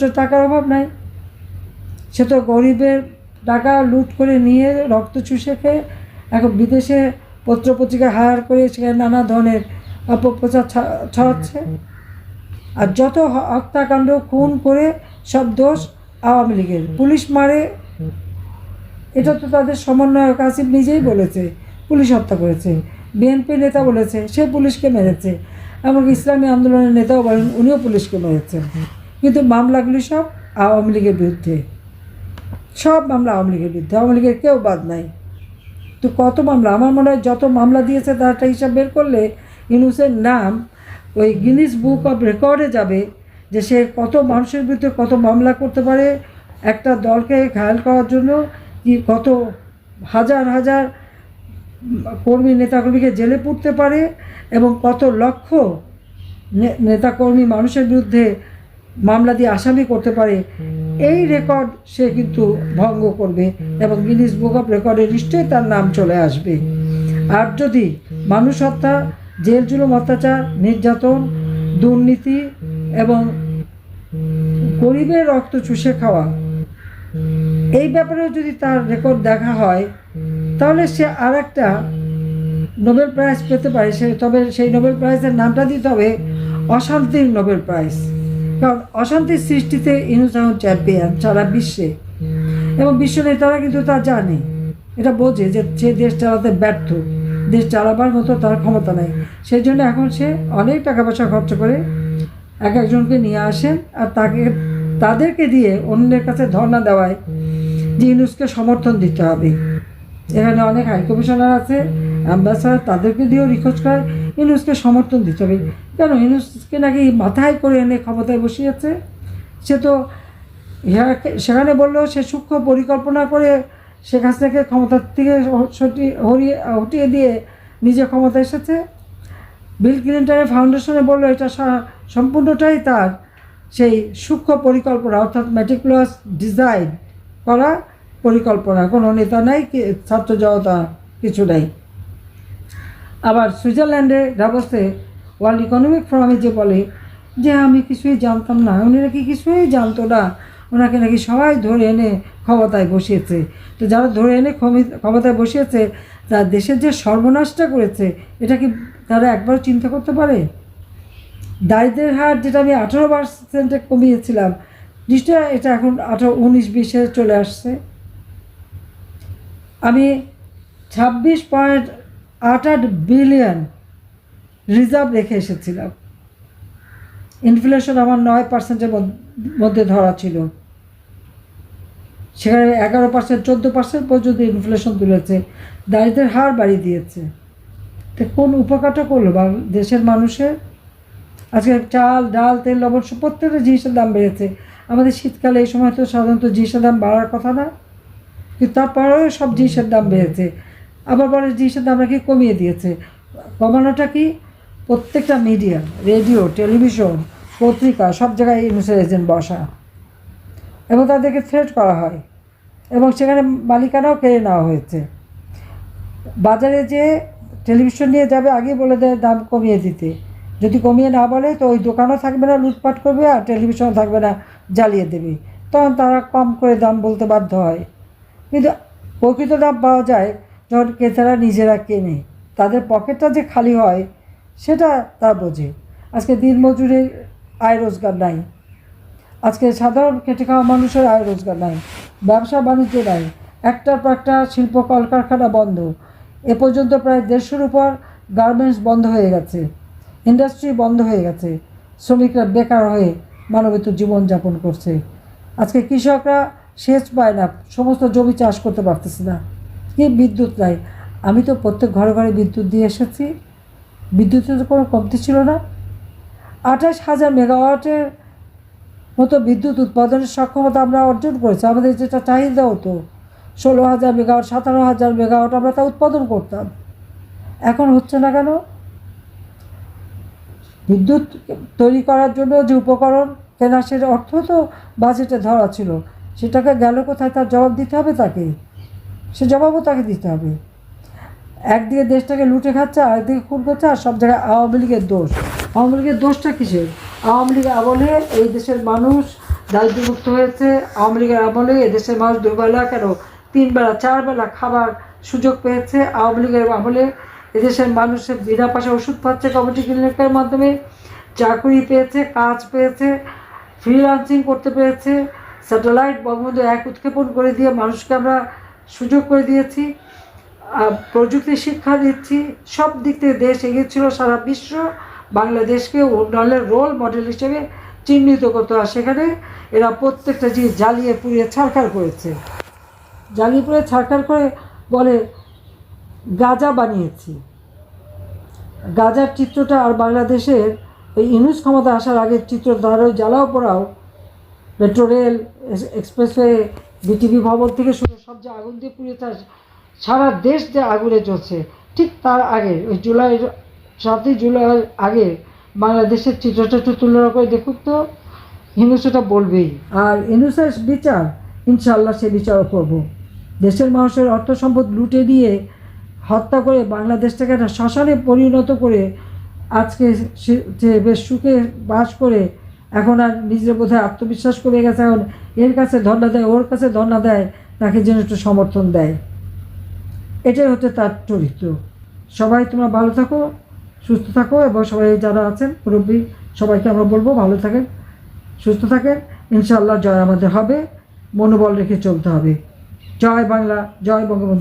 তো টাকার অভাব নাই। সে তো গরিবের টাকা লুট করে নিয়ে রক্ত চুষে খেয়ে এখন বিদেশে পত্র পত্রপত্রিকা হায়ার করে সেখানে নানা ধরনের অপপ্রচার ছড়াচ্ছে। আর যত হত্যাকাণ্ড, খুন করে সব দোষ আওয়ামী লীগের। পুলিশ মারে। এটা তো তাদের সমন্বয়ক আসিফ নিজেই বলেছে, পুলিশ হত্যা করেছে। বিএনপি নেতা বলেছে, সে পুলিশকে মেরেছে। এমনকি ইসলামী আন্দোলনের নেতাও বলেন, উনিও পুলিশকে মেরেছেন। কিন্তু মামলাগুলি সব আওয়ামী লীগের বিরুদ্ধে। সব মামলা আওয়ামী লীগের বিরুদ্ধে। আওয়ামী লীগের কেউ বাদ নাই। তো কত মামলা? আমার মনে হয় যত মামলা দিয়েছে তার একটা হিসাব বের করলে ইউনুসের নাম ওই গিনিস বুক অফ রেকর্ডে যাবে যে সে কত মানুষের বিরুদ্ধে কত মামলা করতে পারে। একটা দলকে ঘায়াল করার জন্য কি কত হাজার হাজার কর্মী, নেতাকর্মীকে জেলে পুড়তে পারে এবং কত লক্ষ নেতাকর্মী মানুষের বিরুদ্ধে মামলা দিয়ে আসামি করতে পারে, এই রেকর্ড সে কিন্তু ভঙ্গ করবে এবং গিনিস বুক অফ রেকর্ডে নিশ্চয়ই তার নাম চলে আসবে। আর যদি মানুষ হত্যা, জেল জুলুম, অত্যাচার, নির্যাতন, দুর্নীতি এবং গরিবের রক্ত চুষে খাওয়া, এই ব্যাপারেও যদি তার রেকর্ড দেখা হয়, তাহলে সে আর একটা নোবেল প্রাইজ পেতে পারে। সে তবে সেই নোবেল প্রাইজের নামটা দিতে হবে অশান্তির নোবেল প্রাইজ। কারণ অশান্তির সৃষ্টিতে ইনুস এখন চ্যাম্পিয়ন সারা বিশ্বে। এবং বিশ্ব নেতারা কিন্তু তা জানে। এটা বোঝে যে সে দেশ চালাতে ব্যর্থ। দেশ চালাবার মতো তার ক্ষমতা নেই। সেই জন্য এখন সে অনেক টাকা পয়সা খরচ করে এক একজনকে নিয়ে আসেন আর তাকে, তাদেরকে দিয়ে অন্যের কাছে ধর্ণা দেওয়ায় যে ইউনুসকে সমর্থন দিতে হবে। এখানে অনেক হাই কমিশনার আছে। অ্যাম্বাসাডার তাদেরকে দিয়েও রিকোয়েস্ট করে, ইউনুসকে সমর্থন দিতে হবে কেন? ইউনুসকে নাকি মাথায় করে এনে ক্ষমতায় বসিয়েছে সে তো সেখানে বললেও সে সূক্ষ্ম পরিকল্পনা করে শেখ হাসিনাকে ক্ষমতার থেকে হরিয়ে হটিয়ে দিয়ে নিজে ক্ষমতা এসেছে। বিল ক্লিন্টনের ফাউন্ডেশনে বলল, এটা সম্পূর্ণটাই তার সেই সূক্ষ্ম পরিকল্পনা, অর্থাৎ ম্যাটিকুলাস ডিজাইন করা পরিকল্পনা। কোনো নেতা নাই ছাত্র জনতা, কিছু নাই। আবার সুইজারল্যান্ডে ডাবসে ওয়ার্ল্ড ইকোনমিক ফোরামে যে বলে যে আমি কিছুই জানতাম না উনি নাকি কিছুই জানতো না? ওনাকে নাকি সবাই ধরে এনে ক্ষমতায় বসিয়েছে। তো যারা ধরে এনে ক্ষমি- ক্ষমতায় বসিয়েছে, তার দেশের যে সর্বনাশটা করেছে, এটা কি তারা একবার চিন্তা করতে পারে? দারিদ্রের হার যেটা আমি আঠেরো পার্সেন্টে কমিয়েছিলাম নিশ্চয় এটা এখন আঠারো, উনিশ, বিশে চলে আসছে। আমি ছাব্বিশ পয়েন্ট আট আট বিলিয়ন রিজার্ভ রেখে এসেছিলাম। ইনফ্লেশন আমার নয় পার্সেন্টের মধ্যে ধরা ছিল। সেখানে এগারো পার্সেন্ট চোদ্দ পার্সেন্ট পর্যন্ত ইনফ্লেশন তুলেছে দারিদ্রের হার বাড়িয়ে দিয়েছে। তো কোন উপকারটা করল বা দেশের মানুষের? আজকে চাল, ডাল, তেল, লবণ সব প্রত্যেকটা জিনিসের দাম বেড়েছে। আমাদের শীতকালে এই সময় তো সাধারণত জিনিসের দাম বাড়ার কথা না, কিন্তু তারপরেও সব জিনিসের দাম বেড়েছে। আবার বলে জিনিসের দাম নাকি কমিয়ে দিয়েছে। কমানোটা কি? প্রত্যেকটা মিডিয়া, রেডিও, টেলিভিশন, পত্রিকা, সব জায়গায় ইউনুসের এজেন্ট বসা এবং তাদেরকে থ্রেট করা হয় এবং সেখানে মালিকানাও কেড়ে নেওয়া হয়েছে। বাজারে যে টেলিভিশন নিয়ে যাবে আগে বলে দেয় দাম কমিয়ে দিতে। যদি কমিয়ে না বলে, তো ওই দোকানও থাকবে না, লুটপাট করবে আর টেলিভিশনও থাকবে না, জ্বালিয়ে দেবে। তখন তারা কম করে দাম বলতে বাধ্য হয়। কিন্তু প্রকৃত দাম পাওয়া যায় যখন ক্রেতারা নিজেরা কেনে, তাদের পকেটটা যে খালি হয়, সেটা তারা বোঝে। আজকে দিনমজুরের আয় রোজগার নাই। আজকে সাধারণ খেটে খাওয়া মানুষের আয় রোজগার নাই। ব্যবসা বাণিজ্য নাই। একটার পর একটা শিল্প কলকারখানা বন্ধ। এ পর্যন্ত প্রায় দেড়শোর উপর গার্মেন্টস বন্ধ হয়ে গেছে। ইন্ডাস্ট্রি বন্ধ হয়ে গেছে। শ্রমিকরা বেকার হয়ে মানবিত জীবনযাপন করছে। আজকে কৃষকরা সেচ পায় না। সমস্ত জমি চাষ করতে পারতেছে না। কি বিদ্যুৎ নাই। আমি তো প্রত্যেক ঘরে ঘরে বিদ্যুৎ দিয়ে এসেছি। বিদ্যুতের তো কোনো কমতি ছিল না। আঠাশ হাজার মেগাওয়াটের মতো বিদ্যুৎ উৎপাদনের সক্ষমতা আমরা অর্জন করেছি। আমাদের যেটা চাহিদা হতো, ষোলো হাজার মেগাওয়াট সতেরো হাজার মেগাওয়াট আমরা তা উৎপাদন করতাম। এখন হচ্ছে না কেন? বিদ্যুৎ তৈরি করার জন্য যে উপকরণ কেনা সেটা অর্থ তো বাজেটে ধরা ছিল। সেটাকে গেল কোথায় তার জবাব দিতে হবে তাকে? সে জবাবও তাকে দিতে হবে। একদিকে দেশটাকে লুটে খাচ্ছে আর একদিকে খুন করছে, আর সব জায়গায় আওয়ামী লীগের দোষ। আওয়ামী লীগের দোষটা কিসের? আওয়ামী লীগ আমলে এই দেশের মানুষ দারিদ্র্যমুক্ত হয়েছে। আওয়ামী লীগের আমলে এদেশের মানুষ দুবেলা কেন? তিনবেলা, চারবেলা খাবার সুযোগ পেয়েছে আওয়ামী লীগের আমলে। এদেশের মানুষের বিনা পয়সা ওষুধ পাচ্ছে কমিটি ক্লিনিকের মাধ্যমে। চাকরি পেয়েছে, কাজ পেয়েছে ফ্রিলান্সিং করতে পেরেছে। স্যাটেলাইট বঙ্গবন্ধু এক উৎক্ষেপণ করে দিয়ে মানুষকে আমরা সুযোগ করে দিয়েছি। প্রযুক্তি শিক্ষা দিচ্ছি। সব দিক থেকে দেশ এগিয়েছিল সারা বিশ্ব বাংলাদেশকে উন্নয়নের রোল মডেল হিসেবে চিহ্নিত করতো। আর সেখানে এরা প্রত্যেকটা জিনিস জ্বালিয়ে পুড়িয়ে ছাড়খাড় করেছে। জ্বালিয়ে পুড়িয়ে ছাড়খাড় করে বলে গাজা বানিয়েছি। গাজার চিত্রটা আর বাংলাদেশের ওই ইনুস ক্ষমতা আসার আগের চিত্র ধরো জ্বালাও পোড়াও, মেট্রো রেল এক্সপ্রেসওয়ে বিটিভি ভবন থেকে শুরু সব যে আগুন দিয়ে পুড়ে তার সারা দেশ যে আগুনে চলছে ঠিক তার আগে, ওই জুলাই, সাতই জুলাই আগে বাংলাদেশের চিত্রটা একটু তুলনা করে দেখুক তো হিন্দুসটা বলবেই। আর ইনুসের বিচার ইনশাল্লাহ সে বিচারও করব। দেশের মানুষের অর্থ সম্পদ লুটে দিয়ে হত্যা করে বাংলাদেশটাকে একটা শ্মশানে পরিণত করে আজকে সে- যে বেশ সুখে বাস করে এখন আর নিজের বোধহয় আত্মবিশ্বাস করে গেছে। এখন এর কাছে ধর্ণা দেয়, ওর কাছে ধর্ণা দেয়, তাকে যেন একটু সমর্থন দেয়। এটাই হচ্ছে তার চরিত্র। সবাই তোমরা ভালো থাকো, সুস্থ থাকো এবং সবাই যারা আছেন, মুরব্বী, সবাইকে আমরা বলব ভালো থাকেন, সুস্থ থাকেন। ইনশাআল্লাহ জয় আমাদের হবে, মনোবল রেখে চলতে হবে। জয় বাংলা, জয় বঙ্গবন্ধু।